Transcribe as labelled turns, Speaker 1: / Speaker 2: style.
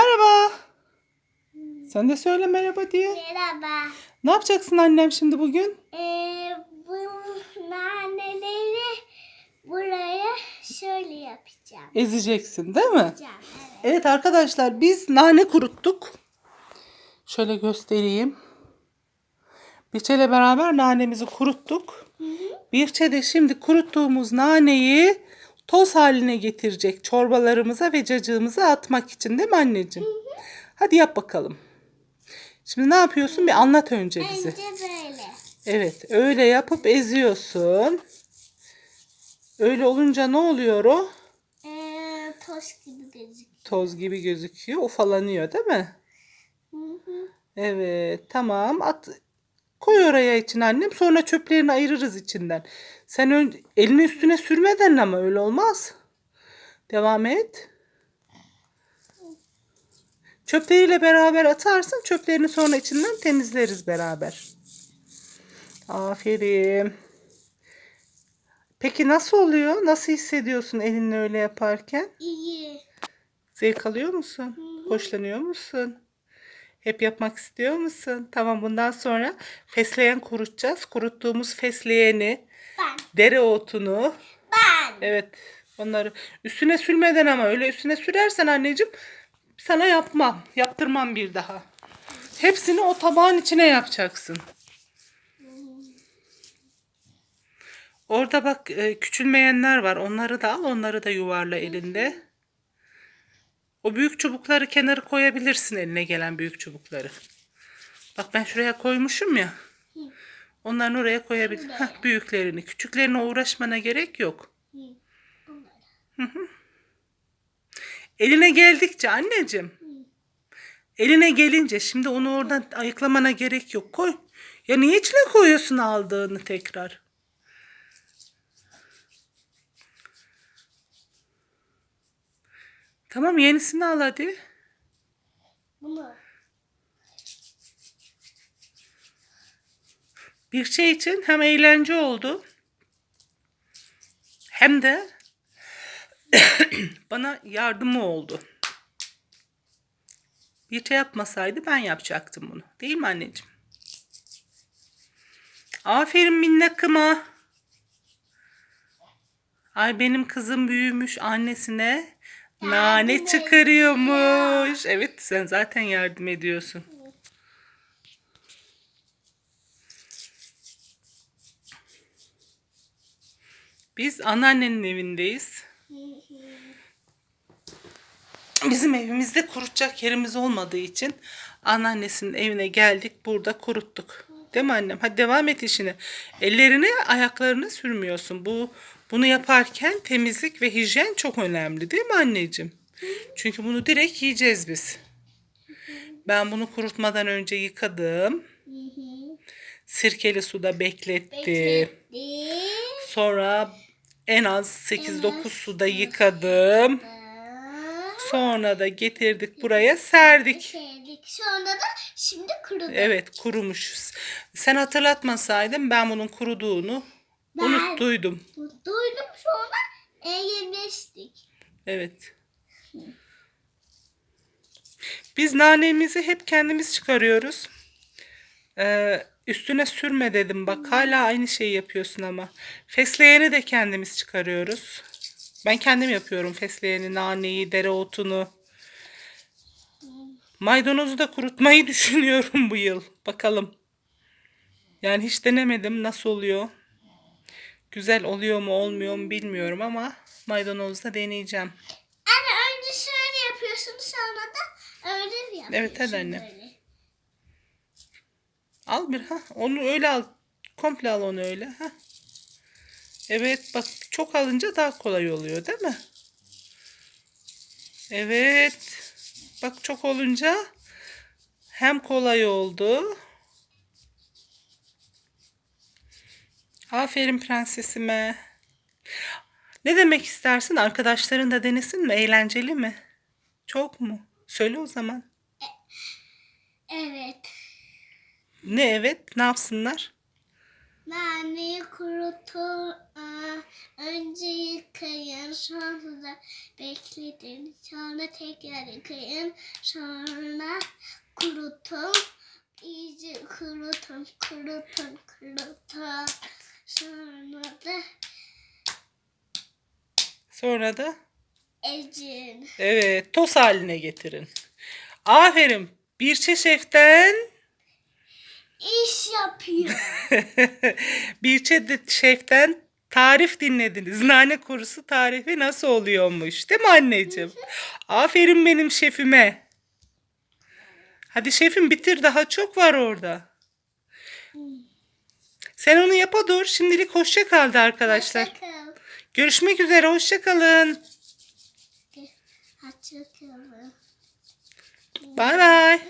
Speaker 1: Merhaba. Sen de söyle merhaba diye.
Speaker 2: Merhaba.
Speaker 1: Ne yapacaksın annem şimdi bugün?
Speaker 2: Ee, bu naneleri buraya şöyle yapacağım.
Speaker 1: Ezeceksin değil mi?
Speaker 2: Yapacağım, Evet.
Speaker 1: Evet arkadaşlar biz nane kuruttuk. Şöyle göstereyim. Birçe ile beraber nanemizi kuruttuk. Birçe de şimdi kuruttuğumuz naneyi toz haline getirecek çorbalarımıza ve cacığımıza atmak için değil mi anneciğim? Hadi yap bakalım. Şimdi ne yapıyorsun? Bir anlat önce bize.
Speaker 2: Önce böyle.
Speaker 1: Evet, öyle yapıp eziyorsun. Öyle olunca ne oluyor o?
Speaker 2: Ee, toz gibi gözüküyor.
Speaker 1: Toz gibi gözüküyor, ufalanıyor değil mi?
Speaker 2: Hı hı.
Speaker 1: Evet, tamam. At koy oraya için annem. Sonra çöplerini ayırırız içinden. Sen ön, elini üstüne sürmeden ama öyle olmaz. Devam et. Çöpleriyle beraber atarsın. Çöplerini sonra içinden temizleriz beraber. Aferin. Peki nasıl oluyor? Nasıl hissediyorsun elinle öyle yaparken?
Speaker 2: İyi.
Speaker 1: Zevk alıyor musun? Hoşlanıyor musun? Hep yapmak istiyor musun? Tamam bundan sonra fesleğen kurutacağız. Kuruttuğumuz fesleğeni,
Speaker 2: Ben.
Speaker 1: dereotunu,
Speaker 2: Ben.
Speaker 1: evet onları üstüne sürmeden ama öyle üstüne sürersen anneciğim sana yapmam. Yaptırmam bir daha. Hepsini o tabağın içine yapacaksın. Orada bak e, küçülmeyenler var. Onları da al, onları da yuvarla elinde. O büyük çubukları kenara koyabilirsin eline gelen büyük çubukları. Bak ben şuraya koymuşum ya. Onların oraya koyabilir. Hah, büyüklerini. Küçüklerine uğraşmana gerek yok.
Speaker 2: Bunları.
Speaker 1: Eline geldikçe anneciğim. Eline gelince şimdi onu oradan ayıklamana gerek yok. Koy. Ya niye içine koyuyorsun aldığını tekrar? Tamam yenisini al hadi.
Speaker 2: Bunu.
Speaker 1: Bir şey için hem eğlence oldu hem de bana yardımı oldu. Bir şey yapmasaydı ben yapacaktım bunu. Değil mi anneciğim? Aferin minnakıma. Ay benim kızım büyümüş annesine nane
Speaker 2: Yardım
Speaker 1: çıkarıyormuş. Evet sen zaten yardım ediyorsun. Biz anneannenin evindeyiz. Bizim evimizde kurutacak yerimiz olmadığı için anneannesinin evine geldik. Burada kuruttuk. Değil mi annem? Hadi devam et işine. Ellerini ayaklarını sürmüyorsun. Bu bunu yaparken temizlik ve hijyen çok önemli değil mi anneciğim? Çünkü bunu direkt yiyeceğiz biz. Ben bunu kurutmadan önce yıkadım. Sirkeli suda beklettim.
Speaker 2: Bekletti.
Speaker 1: Sonra en az 8-9 suda yıkadım. Sonra da getirdik buraya serdik.
Speaker 2: Sevdik. Sonra da şimdi kurudu.
Speaker 1: Evet kurumuş. Sen hatırlatmasaydın ben bunun kuruduğunu
Speaker 2: Ben-
Speaker 1: unuttuydum.
Speaker 2: Duydum sonra e, yerleştik.
Speaker 1: Evet. Biz nanemizi hep kendimiz çıkarıyoruz. Ee, üstüne sürme dedim bak hala aynı şeyi yapıyorsun ama. Fesleğeni de kendimiz çıkarıyoruz. Ben kendim yapıyorum fesleğeni, naneyi, dereotunu. Maydanozu da kurutmayı düşünüyorum bu yıl. Bakalım. Yani hiç denemedim nasıl oluyor. Güzel oluyor mu olmuyor mu bilmiyorum ama maydanozu da deneyeceğim.
Speaker 2: Anne önce şöyle yapıyorsun sonra da öyle yapıyorsun.
Speaker 1: Evet, hadi annem.
Speaker 2: böyle.
Speaker 1: Al bir ha. Onu öyle al. Komple al onu öyle. Ha. Evet bak çok alınca daha kolay oluyor değil mi? Evet. Bak çok olunca hem kolay oldu. Aferin prensesime. Ne demek istersin? Arkadaşların da denesin mi? Eğlenceli mi? Çok mu? Söyle o zaman.
Speaker 2: Evet.
Speaker 1: Ne evet? Ne yapsınlar?
Speaker 2: Naneyi kurutur. aa, Önce yıkayın. Sonra da bekletin. Sonra tekrar yıkayın. Sonra kurutun. İyice kurutun. Kurutun. Kurutun. Sonra da
Speaker 1: Sonra da
Speaker 2: ezin.
Speaker 1: evet toz haline getirin. Aferin. Birçe şeften
Speaker 2: İş yapıyor.
Speaker 1: Birçe de şeften tarif dinlediniz. Nane kurusu tarifi nasıl oluyormuş? Değil mi anneciğim? Aferin benim şefime. Hadi şefim bitir daha çok var orada. Sen onu yapa dur. Şimdilik hoşça kaldı arkadaşlar.
Speaker 2: Hoşça kal.
Speaker 1: Görüşmek üzere. Hoşça kalın.
Speaker 2: Hoşça kalın.
Speaker 1: Bay bay.